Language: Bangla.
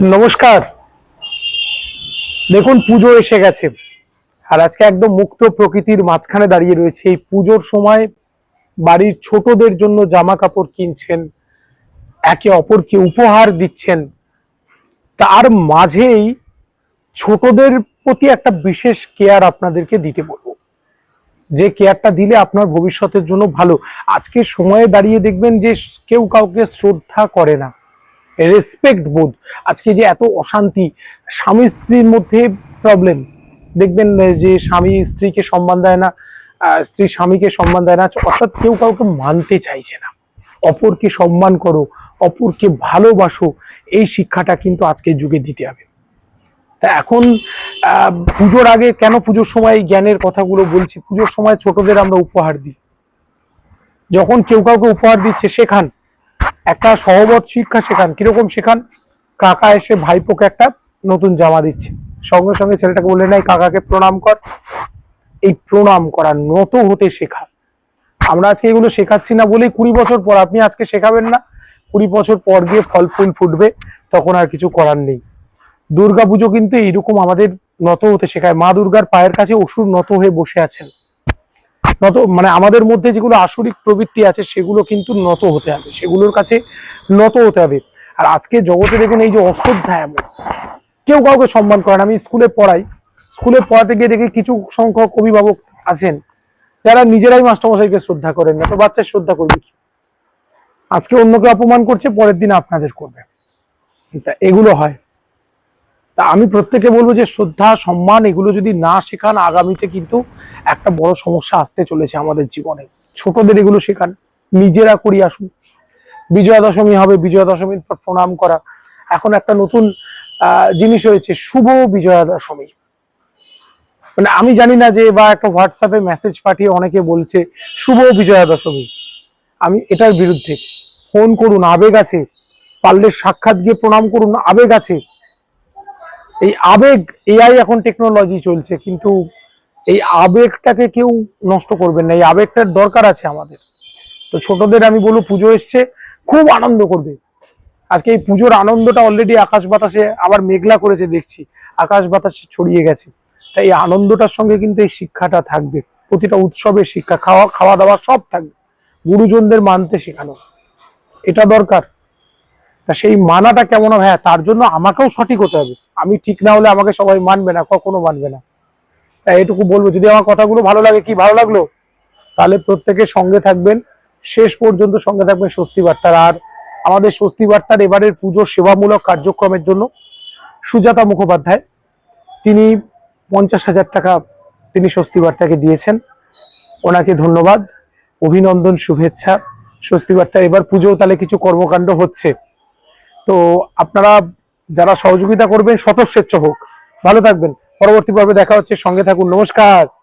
নমস্কার। দেখুন, পুজো এসে গেছে। আর আজকে একদম মুক্ত প্রকৃতির মাঝখানে দাঁড়িয়ে রয়েছে। এই পুজোর সময় বাড়ির ছোটদের জন্য জামা কাপড় কিনছেন, একে অপরকে উপহার দিচ্ছেন। তার মাঝেই ছোটদের প্রতি একটা বিশেষ কেয়ার আপনাদেরকে দিতে বলব। যে কেয়ারটা দিলে আপনার ভবিষ্যতের জন্য ভালো। আজকে সময়ে দাঁড়িয়ে দেখবেন যে কেউ কাউকে শ্রদ্ধা করে না। রেসপেক্ট বোধ। আজকে যে এত অশান্তি, স্বামী স্ত্রীর মধ্যে প্রবলেম দেখবেন যে স্বামী স্ত্রীকে সম্মান দেয় না স্ত্রী স্বামীকে সম্মান দেয় না, অর্থাৎ কেউ কাউকে মানতে চাইছে না। অপরকে সম্মান করো, অপরকে ভালোবাসো, এই শিক্ষাটা কিন্তু আজকের যুগে দিতে হবে। তা এখন পুজোর আগে কেন পুজোর সময় জ্ঞানের কথাগুলো বলছি? পুজোর সময় ছোটদের আমরা উপহার দিই। যখন কেউ কাউকে উপহার দিচ্ছে শেখান একটা সহবত শিক্ষা শেখান, কীরকম শেখান? কাকা এসে ভাইপোকে একটা নতুন জামা দিচ্ছে। সঙ্গে সঙ্গে ছেলেটাকে বলে নাই, কাকাকে প্রণাম কর। এই প্রণাম করা নত হতে শেখা। আমরা আজকে এগুলো শেখাচ্ছি না বলেই কুড়ি বছর পর, আপনি আজকে শেখাবেন না। কুড়ি বছর পর গিয়ে ফল ফুল ফুটবে, তখন আর কিছু করার নেই। দুর্গা পুজো কিন্তু এইরকম আমাদের নত হতে শেখায়। মা দুর্গার পায়ের কাছে অসুর নত হয়ে বসে আছেন। নত মানে আমাদের মধ্যে যেগুলো আসরিক প্রবৃত্তি আছে, সেগুলো কিন্তু নত হতে হবে। সেগুলোর কাছে নত হতে হবে। আর আজকে জগতে দেখুন এই যে অশ্রদ্ধা এমন। কেউ কাউকে সম্মান করে না। আমি স্কুলে পড়াই। স্কুলে পড়াতে গিয়ে দেখি কিছু সংখ্যক অভিভাবক আছেন, যারা নিজেরাই মাস্টারমশাইকে শ্রদ্ধা করেন না। তো বাচ্চার শ্রদ্ধা করবে কি? আজকে অন্যকে অপমান করছে, পরের দিন আপনাদের করবে। এগুলো হয়। তা আমি প্রত্যেকে বলব যে শ্রদ্ধা, সম্মান এগুলো যদি না শেখান, আগামীতে কিন্তু একটা বড় সমস্যা আসতে চলেছে আমাদের জীবনে। ছোটদের এগুলো শেখান, নিজেরা করি আসুন। বিজয়া দশমী হবে বিজয়া দশমীর পর প্রণাম করা। এখন একটা নতুন জিনিস হয়েছে, শুভ বিজয়া দশমী মানে আমি জানি না যে, বা একটা হোয়াটসঅ্যাপে মেসেজ পাঠিয়ে অনেকে বলছে, শুভ বিজয়া দশমী আমি এটার বিরুদ্ধে। ফোন করুন, আবেগ আছে। পারলে সাক্ষাৎ গিয়ে প্রণাম করুন, আবেগ আছে। এই আবেগ এআই এখন টেকনোলজি চলছে, কিন্তু এই আবেগটাকে কেউ নষ্ট করবেন না, এই আবেগটার দরকার আছে আমাদের। তো ছোটদের আমি বলব, পুজো এসছে, খুব আনন্দ করবে। আজকে এই পুজোর আনন্দটা অলরেডি আকাশ বাতাসে আবার মেঘলা করেছে, দেখছি। আকাশ বাতাসে ছড়িয়ে গেছে। তাই এই আনন্দটার সঙ্গে কিন্তু এই শিক্ষাটা থাকবে। প্রতিটা উৎসবের শিক্ষা, খাওয়া খাওয়া দাওয়া সব থাকবে। গুরুজনদের মানতে শেখানো। এটা দরকার। তা সেই মানাটা কেমন হবে? হ্যাঁ তার জন্য আমাকেও সঠিক হতে হবে। আমি ঠিক না হলে আমাকে সবাই মানবে না, কখনো মানবে না। তাই এটুকু বলব, যদি আমার কথাগুলো ভালো লাগে, কি ভালো লাগল? তাহলে প্রত্যেকের সঙ্গে থাকবেন। শেষ পর্যন্ত সঙ্গে থাকবেন স্বস্তি বার্তার। আর আমাদের স্বস্তি বার্তার এবারের পুজোর সেবামূলক কার্যক্রমের জন্য সুজাতা মুখোপাধ্যায়, তিনি পঞ্চাশ হাজার টাকা তিনি স্বস্তি বার্তাকে দিয়েছেন। ওনাকে ধন্যবাদ, অভিনন্দন, শুভেচ্ছা। স্বস্তি বার্তা এবার পুজো তাহলে কিছু কর্মকাণ্ড হচ্ছে। তো আপনারা যারা সহযোগিতা করবেন, স্বতঃস্বেচ্ছ হোক। ভালো থাকবেন। পরবর্তী পর্বে দেখা হচ্ছে। সঙ্গে থাকুন। নমস্কার।